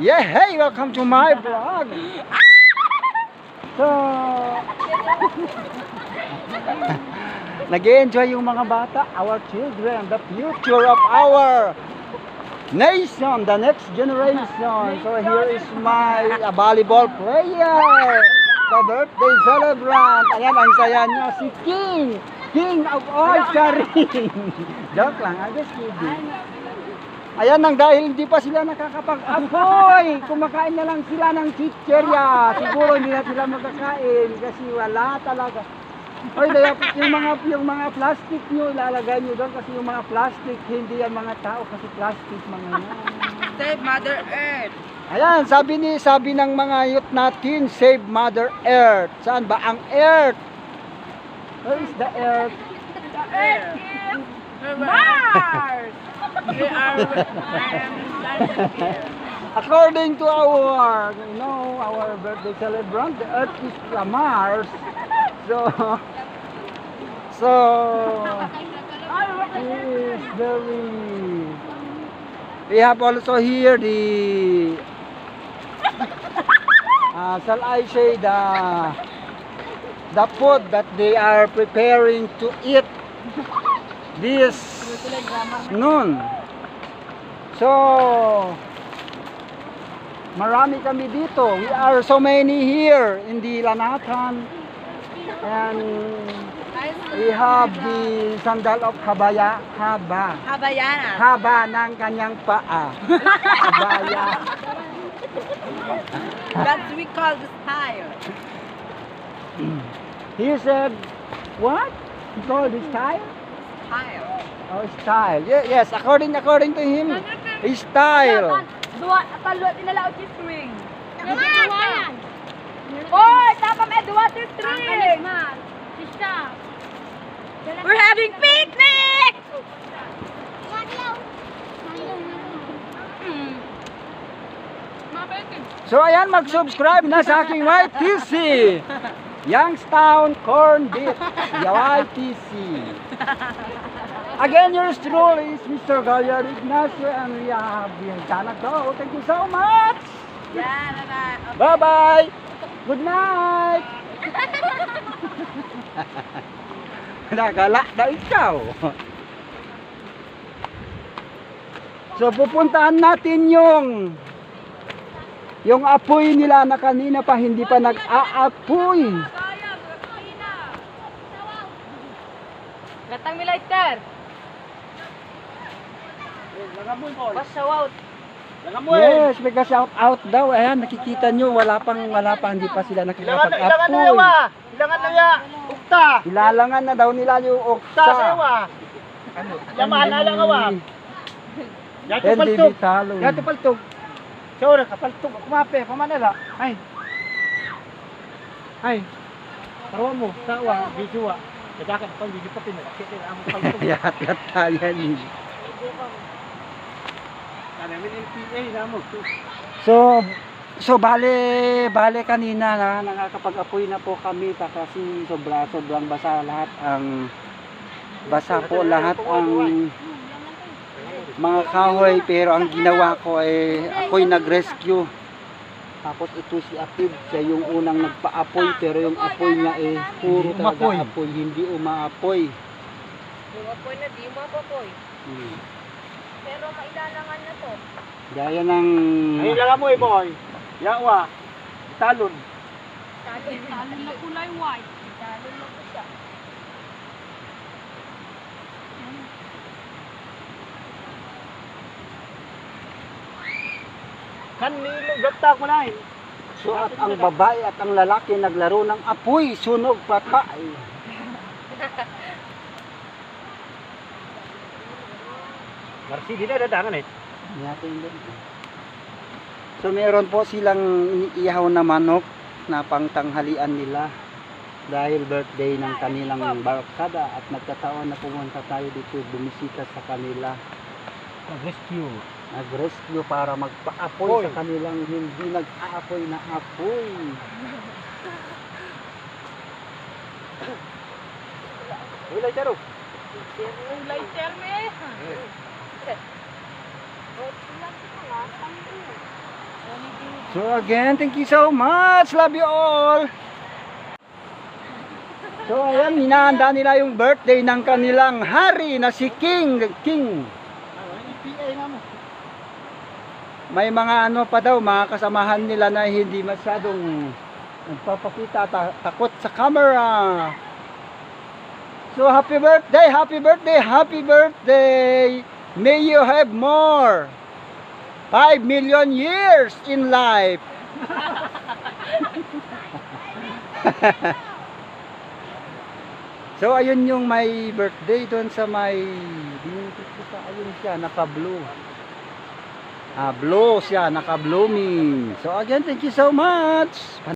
Yeah, hey, welcome to my vlog. Nag-enjoy yung mga bata, our children, the future of our nation, the next generation. So here is my uh, volleyball player, the birthday celebrant. Ayan, ang saya niya, si King. King of all Charing. Joke lang, I'm just kidding. Ayan nang dahil hindi pa sila nakakapag-apoy. Kumakain na lang sila ng chicherya. Siguro hindi na sila makakain kasi wala talaga. Oy, daya, yung mga yung mga plastic nyo ilalagay nyo doon kasi yung mga plastic hindi yan mga tao kasi plastic mga yan. Save Mother Earth. Ayan, sabi ni sabi ng mga youth natin, save Mother Earth. Saan ba ang Earth? Where is the Earth? The Earth. Mars. We are landing. According to our, you know, our birthday celebrant, the Earth is the Mars. So, so, it is very. We have also here the. Uh, shall I say the the food that they are preparing to eat this noon. So, marami kami dito. We are so many here in the Lanatan. And we have the sandal of Habaya. Haba. Habayana. Haba ng kanyang paa. Habaya. That we call the style. He said, what? He called it style? Style. Oh, style. Ye- Yes, according according to him, style. Dua, talo, tinalaot yung string. Naman! Oy, tapa may dua to string! Sisha. We're having picnic! So ayan, mag-subscribe na sa aking YTC. Youngstown Corn Beef. YTC. Again, yours truly is Mr. Gagliard Ignacio and we have been Tanagdo. Thank you so much. Yeah, bye-bye. Bye-bye. Good night. Nagala na ikaw. So pupuntahan natin yung yung apoy nila na kanina pa hindi pa nag-aapoy. Gatang mi lighter. Pasawaut. Yes, may shout out daw. Ayan, nakikita nyo, wala pang, wala pa, hindi pa sila Ilangan na, ilangan na nakikapag-apoy. yawa. Ilangan na ya. Ukta. Ilalangan na daw nila yung Ukta sa oksa. yawa. Yaman na lang awa. Yato Hindi paltog. bitalo. Yato paltog. Sure, kapaltog. Kumape, pamanala. Ay. Ay. Parawa mo, sawa, bijuwa. Kadakan pa, hindi pa pinakit. Ang paltog. Yat-yat tayo ni. May LPA na mo. So, so bale, bale kanina na nakakapag-apoy na po kami pa kasi sobra sobrang basa lahat ang basa po lahat ang mga kahoy pero ang ginawa ko ay ako'y nag-rescue. Tapos ito si Apib, siya yung unang nagpa-apoy pero yung apoy niya eh puro Hindi talaga umapoy. apoy, hindi umaapoy. Yung apoy na di mo apoy. Hmm. Pero mailalangan na to. Gaya ng Ay, mo eh, boy. Yawa. Talon. Talon, talon na kulay white. Talon na po siya. Kanilo, gaptak mo na eh. So at ang babae at ang lalaki naglaro ng apoy, sunog, patay. Marsi, di na dadangan eh. So meron po silang iniihaw na manok na pangtanghalian nila dahil birthday ng kanilang barkada at nagkataon na pumunta tayo dito bumisita sa kanila Rescue. Nag-rescue para magpa-apoy Apoy. sa kanilang hindi nag-aapoy na apoy. Ulay taro. Yung lighter me. So again, thank you so much. Love you all. So ayan, hinahanda nila yung birthday ng kanilang hari na si King. King. PA nga mo. May mga ano pa daw, mga kasamahan nila na hindi masyadong nagpapakita, ta- takot sa camera. So happy birthday, happy birthday, happy birthday. May you have more. 5 million years in life. so ayun yung may birthday doon sa may ayun siya naka-blue. Ah, blue siya, naka-blooming. So again, thank you so much.